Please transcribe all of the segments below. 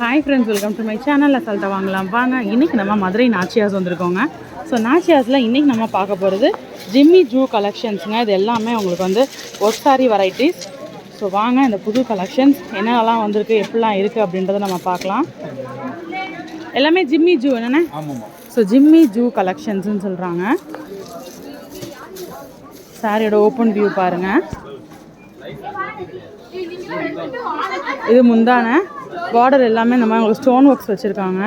Hi friends welcome to my channel அசால்ட்டா வாங்கலாம். வாங்க இன்றைக்கி நம்ம மதுரை நாச்சியாஸ் வந்திருக்கோங்க. ஸோ நாச்சியாஸில் இன்றைக்கி நம்ம பார்க்க போகிறது ஜிம்மி ஜூ கலெக்ஷன்ஸுங்க. இது எல்லாமே உங்களுக்கு வந்து சாரி வெரைட்டிஸ் ஸோ வாங்க இந்த புது கலெக்ஷன்ஸ் என்னென்னலாம் வந்திருக்கு எப்படிலாம் இருக்குது அப்படின்றத நம்ம பார்க்கலாம். எல்லாமே ஜிம்மி ஜூ என்னென்ன? ஸோ ஜிம்மி ஜூ கலெக்ஷன்ஸ்னு சொல்கிறாங்க சாரியோட ஓப்பன் வியூ பாருங்கள் இது முந்தான. பார்டர் எல்லாமே இந்த மாதிரி உங்களுக்கு ஸ்டோன் ஒர்க்ஸ் வச்சுருக்காங்க.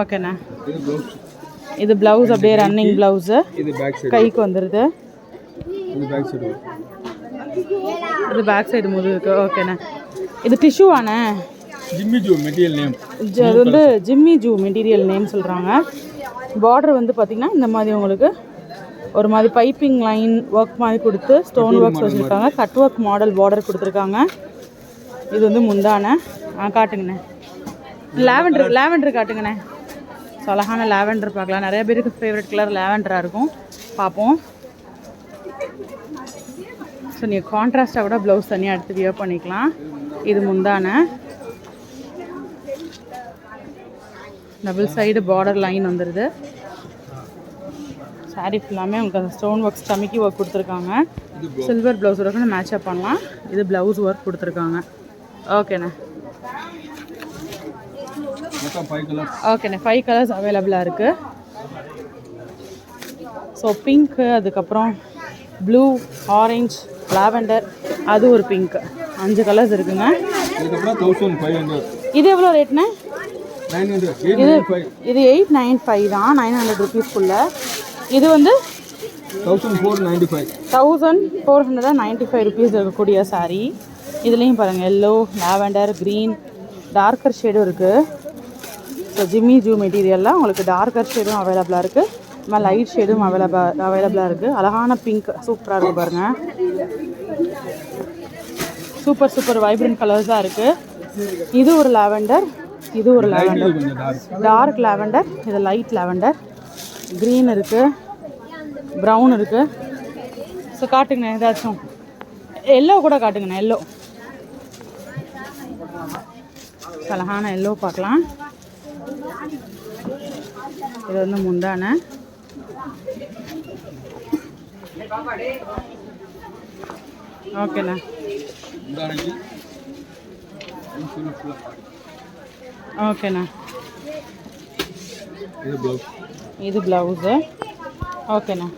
ஓகேண்ணா இது ப்ளவுஸ் அப்படியே ரன்னிங் ப்ளவுஸு கைக்கு வந்துடுது இது பேக் சைடு சைடு முதுகுக்கு ஓகேண்ணா இது டிஷ்யூவாண்ணே ஜிம்மி ஜூ மெட்டீரியல் நேம் அது வந்து ஜிம்மி ஜூ மெட்டீரியல் நேம் சொல்கிறாங்க பார்டர் வந்து பார்த்திங்கன்னா இந்த மாதிரி உங்களுக்கு ஒரு மாதிரி பைப்பிங் லைன் ஒர்க் மாதிரி கொடுத்து ஸ்டோன் ஒர்க்ஸ் வச்சுருக்காங்க. கட் ஒர்க் மாடல் பார்டர் கொடுத்துருக்காங்க. இது வந்து முந்தான. ஆ காட்டுங்கண்ணே. லாவெண்டர் லாவெண்டர் காட்டுங்கண்ணே. ஸோ அழகான லாவெண்டர் பார்க்கலாம். நிறைய பேருக்கு ஃபேவரட் கலர் லாவெண்டராக இருக்கும். பார்ப்போம். ஸோ நீங்கள் கான்ட்ராஸ்ட்டாக கூட ப்ளவுஸ் தனியாக எடுத்து வியர் பண்ணிக்கலாம். இது முந்தான. டபுள் சைடு பார்டர் லைன் வந்துடுது சாரீ ஃபுல்லாமே உங்களுக்கு அந்த ஸ்டோன் ஒர்க்ஸ் ஸ்டமிக்கி ஒர்க் கொடுத்துருக்காங்க. சில்வர் ப்ளவுஸ் ஒர்க்குன்னு மேட்சப் பண்ணலாம். இது ப்ளவுஸ் ஒர்க் கொடுத்துருக்காங்க. ஓகேண்ணே. ஓகேண்ணே ஃபைவ் கலர்ஸ் அவைலபிளாக இருக்குது ஸோ பிங்க்கு அதுக்கப்புறம் ப்ளூ ஆரஞ்ச் லாவெண்டர் அது ஒரு பிங்க் அஞ்சு கலர்ஸ் இருக்குங்க. இது எவ்வளோ ரேட்ண்ணே ஃபைவ் இது எயிட் நைன் ஃபைவ் தான் நைன் ஹண்ட்ரட் ருபீஸ்க்குள்ள இது வந்து thousand four ninety five thousand four hundred ninety five rupees இருக்கக்கூடிய saree. இதுலேயும் பாருங்கள் எல்லோ லாவெண்டர் க்ரீன் டார்க்கர் ஷேடும் இருக்குது ஸோ ஜிம்மி ஜூ மெட்டீரியலில் உங்களுக்கு டார்க்கர் ஷேடும் அவைலபிளாக இருக்குது மாதிரி லைட் ஷேடும் அவைலபிள் அவைலபிளாக இருக்குது அழகான பிங்க் சூப்பராக இருக்குது பாருங்கள் சூப்பர் சூப்பர் வைப்ரண்ட் கலர்ஸாக இருக்குது இது ஒரு லாவெண்டர் இது ஒரு லாவெண்டர் டார்க் லாவெண்டர் இது லைட் லாவெண்டர் க்ரீன் இருக்குது ப்ரௌன் இருக்குது ஸோ காட்டுங்கண்ணே ஏதாச்சும். எல்லோ கூட காட்டுங்கண்ணே எல்லோ அழகான எல்லோ பார்க்கலாம். இது வந்து முந்தான. ஓகேண்ணா. ஓகேண்ணா. இது இது ப்ளவுஸு ஓகேண்ணா.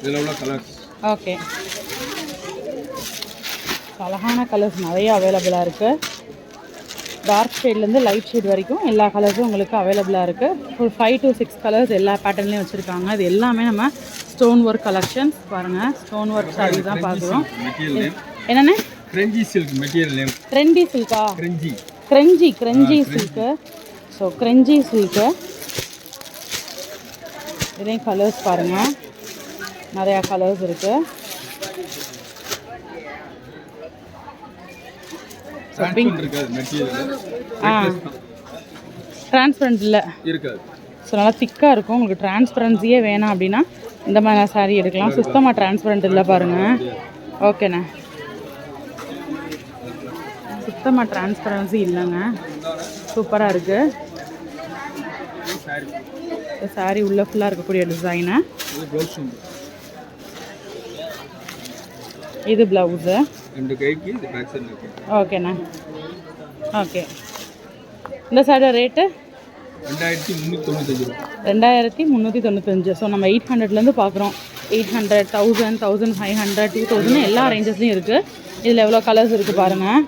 இதில் உள்ள கலர்ஸ் ஓகே. அழகான கலர்ஸ் நிறைய அவைலபிளாக இருக்குது டார்க் ஷேட்லேருந்து லைட் ஷேட் வரைக்கும் எல்லா கலர்ஸும் உங்களுக்கு அவைலபிளாக இருக்குது ஒரு ஃபைவ் to சிக்ஸ் கலர்ஸ் எல்லா பேட்டர்ன்லேயும் வச்சுருக்காங்க. இது எல்லாமே நம்ம ஸ்டோன் ஒர்க் கலெக்ஷன்ஸ் பாருங்கள் ஸ்டோன் ஒர்க் சாரீ தான் பார்க்குறோம். என்னென்ன? Crunchy silk material name trendy Chilika crunchy crunchy crunchy silk so crunchy silk இதையும் கலர்ஸ் பாருங்கள் நிறையா கலர்ஸ் இருக்குது மெட்டீரியல் ஆ. டிரான்ஸ்பரண்ட் இல்லை. இருக்காது. ஸோ நல்லா திக்காக இருக்கும். உங்களுக்கு டிரான்ஸ்பரன்சியே வேணாம் அப்படின்னா இந்த மாதிரி சாரீ எடுக்கலாம். சுத்தமாக டிரான்ஸ்பரண்ட் இல்லை பாருங்கள் ஓகேண்ணே சுத்தமாக டிரான்ஸ்பரன்சி இல்லைங்க. சூப்பராக இருக்குது சாரி உள்ள ஃபுல்லாக இருக்கக்கூடிய டிசைனு இது ப்ளவுஸு ரெண்டு கைக்கு இது பேக் சைடு இருக்கு. ஓகேண்ணா ஓகே இந்த சாரியோட ரேட்டு ரெண்டாயிரத்தி முந்நூற்றி தொண்ணூத்தஞ்சு ரூபா. ரெண்டாயிரத்தி முந்நூற்றி தொண்ணூத்தஞ்சு. ஸோ நம்ம எயிட் ஹண்ட்ரட்லேருந்து பார்க்குறோம் eight hundred thousand thousand five hundred two thousand எல்லா ரேஞ்சஸ்லையும் இருக்குது இதில் எவ்வளோ கலர்ஸ் இருக்குது பாருங்கள்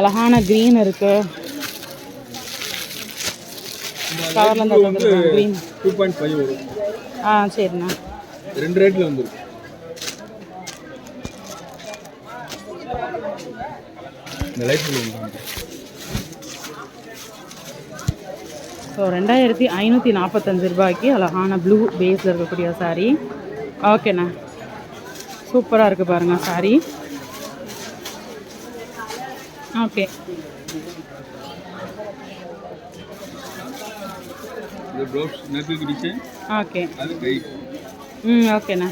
அழகான க்ரீன் இருக்குது வந்துருக்கோம் க்ரீன் டூ பாயிண்ட் ஃபைவ் வரும். ஆ சரிண்ணா ரெண்டு ரேட்டில் வந்துருக்கு. இந்த லைட் ஸோ ரெண்டாயிரத்தி ஐநூற்றி நாற்பத்தஞ்சு ரூபாய்க்கு அழகான ப்ளூ பேஸில் இருக்கக்கூடிய சாரீ ஓகேண்ணா சூப்பராக இருக்குது பாருங்கள் சாரீ ஓகே ஓகே ம் ஓகேண்ணா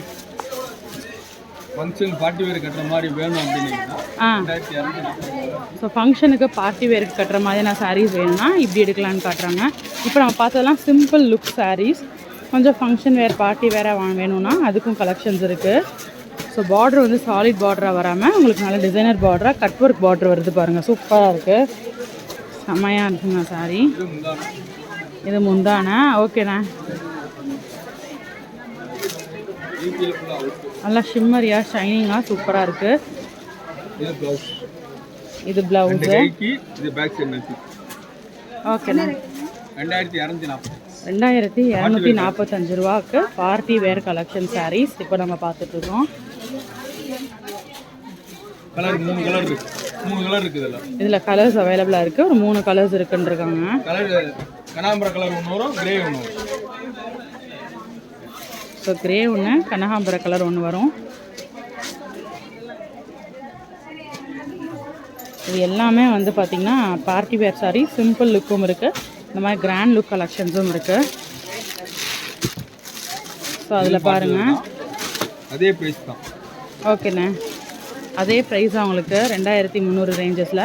ஃபங்க்ஷன் பார்ட்டி வேர் கட்டுற மாதிரி வேணும் நாற்பது ஸோ ஃபங்க்ஷனுக்கு பார்ட்டி வேருக்கு கட்டுற மாதிரியான சாரீஸ் வேணும்னா இப்படி எடுக்கலான்னு காட்டுறாங்க. இப்போ நம்ம பார்த்ததெல்லாம் சிம்பிள் லுக் சாரீஸ் கொஞ்சம் ஃபங்க்ஷன் வேர் பார்ட்டி வேற வேணும்னா அதுக்கும் கலெக்ஷன்ஸ் இருக்குது ஸோ பார்டர் வந்து சாலிட் பார்டராக வராமல் உங்களுக்கு நல்ல டிசைனர் பார்டராக கட் ஒர்க் பார்டர் வருது பாருங்கள் சூப்பராக இருக்குது செம்மையாக இருக்குங்க சாரி இது முந்தான? ஓகேண்ணா நல்லா ஷிம்மரியாக ஷைனிங்காக சூப்பராக இருக்குது இது ப்ளவுஸ் இது ப்ளவுஸு இது பேக் சைடு ஓகேண்ணா ரெண்டாயிரத்தி இரநூத்தி நாற்பது ரெண்டாயிரத்தி இரநூத்தி நாற்பத்தஞ்சு ரூபாக்கு பார்ட்டி வேர் கலெக்ஷன் சாரீஸ் இப்போ நம்ம பார்த்துட்டு இருக்கோம். கலர் மூணு கலர் இருக்கு. மூணு கலர் இருக்குது இதில். இதில் கலர்ஸ் அவைலபிளாக இருக்குது ஒரு மூணு கலர்ஸ் இருக்குன்னு இருக்காங்க கலர் கனாம்பர கலர் ஒன்று வரும் கிரே ஒன்று வரும். ஸோ கிரே ஒன்று கனகாம்பர கலர் ஒன்று வரும். இது எல்லாமே வந்து பார்த்திங்கன்னா பார்ட்டி வேர் சாரி சிம்பிள் லுக்கும் இருக்குது இந்த மாதிரி கிராண்ட் லுக் கலெக்ஷன்ஸும் இருக்குது ஸோ அதில் பாருங்கள் அதே ப்ரைஸ் தான். ஓகேண்ணே அதே ப்ரைஸ் உங்களுக்கு. ரெண்டாயிரத்தி முந்நூறு ரேஞ்சஸில்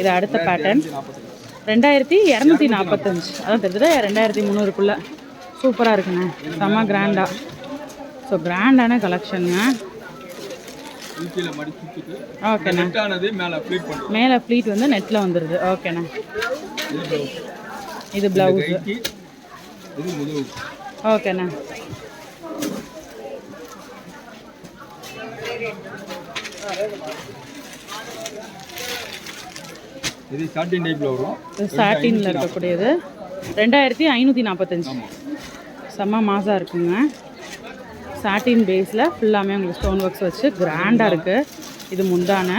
இது அடுத்த பேட்டர்ன் ரெண்டாயிரத்தி இரநூத்தி நாற்பத்தஞ்சு அதான் தெரிஞ்சது? ரெண்டாயிரத்தி முந்நூறுக்குள்ளே. சூப்பராக இருக்குண்ணே. செம்ம கிராண்டாக ஸோ கிராண்டான கலெக்ஷனுங்க ஓகேண்ணே மேலே ஃப்ளீட் வந்து நெட்டில் வந்துடுது ஓகேண்ணே இது ப்ளவுஸ் ஓகேண்ணே இது சாட்டின் வரும். சாட்டினில் இருக்கக்கூடியது. ரெண்டாயிரத்தி ஐநூற்றி நாற்பத்தஞ்சு செம்ம மாசாக இருக்குங்க. சாட்டின் பேஸில் ஃபுல்லாமே உங்களுக்கு ஸ்டோன் ஒர்க்ஸ் வச்சு கிராண்டாக இருக்குது இது முந்தான.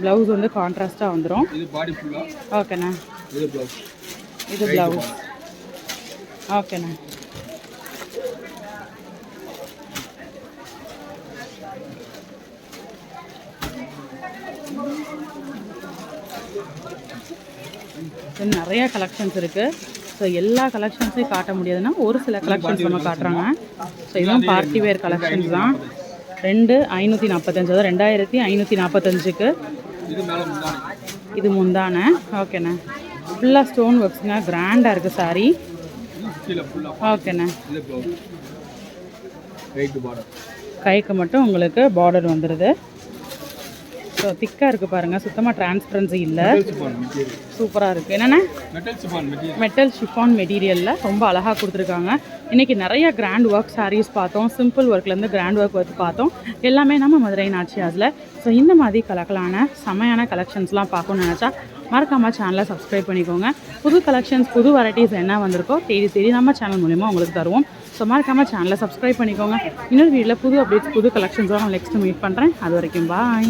ப்ளவுஸ் வந்து கான்ட்ராஸ்ட்டாக வந்துடும் ஓகேண்ணே இது ப்ளவுஸ் இது ப்ளவுஸ் ஓகேண்ணே நிறைய கலெக்ஷன்ஸ் இருக்குது ஸோ எல்லா கலெக்ஷன்ஸையும் காட்ட முடியாதுன்னா ஒரு சில கலெக்ஷன்ஸ் நம்ம காட்டுறாங்க. ஸோ இதுவும் பார்ட்டி வேர் கலெக்ஷன்ஸ் தான். ரெண்டு ஐநூற்றி நாற்பத்தஞ்சு அதாவது ரெண்டாயிரத்தி ஐநூற்றி நாற்பத்தஞ்சுக்கு இது முந்தானி. ஓகேண்ணே ஃபுல்லாக ஸ்டோன் ஒர்க்ஸுங்க கிராண்டாக இருக்குது சாரி ஓகேண்ணே கைக்கு மட்டும் உங்களுக்கு பார்டர் வந்துடுது ஸோ திக்காக இருக்குது பாருங்கள் சுத்தமாக டிரான்ஸ்பரன்சி இல்லை. சூப்பராக இருக்குது என்னென்ன? மெட்டல் ஷிஃபான் மெட்டீரியலில் ரொம்ப அழகாக கொடுத்துருக்காங்க. இன்றைக்கி நிறைய கிராண்ட் ஒர்க் சாரீஸ் பார்த்தோம். சிம்பிள் ஒர்க்லேருந்து கிராண்ட் ஒர்க் ஒர்க் பார்த்தோம். எல்லாமே நம்ம மதுரை நாச்சியாஸில் ஸோ இந்த மாதிரி கலக்கலான செமையான கலெக்ஷன்ஸ்லாம் பார்க்கணும்னு நினச்சா மறக்காமல் சேனலை சப்ஸ்கிரைப் பண்ணிக்கோங்க. புது கலெக்ஷன்ஸ் புது வெரைட்டிஸ் என்ன வந்திருக்கோ தேடி தேடி நம்ம சேனல் மூலிமா உங்களுக்கு தருவோம். ஸோ மறக்காமல் சேனலை சப்ஸ்கிரைப் பண்ணிக்கோங்க. இன்னொரு வீடியோவில் புது அப்டேட்ஸ் புது கலெக்ஷன்ஸோட நான் நெக்ஸ்ட் மீட் பண்ணுறேன் அது வரைக்கும் பாய்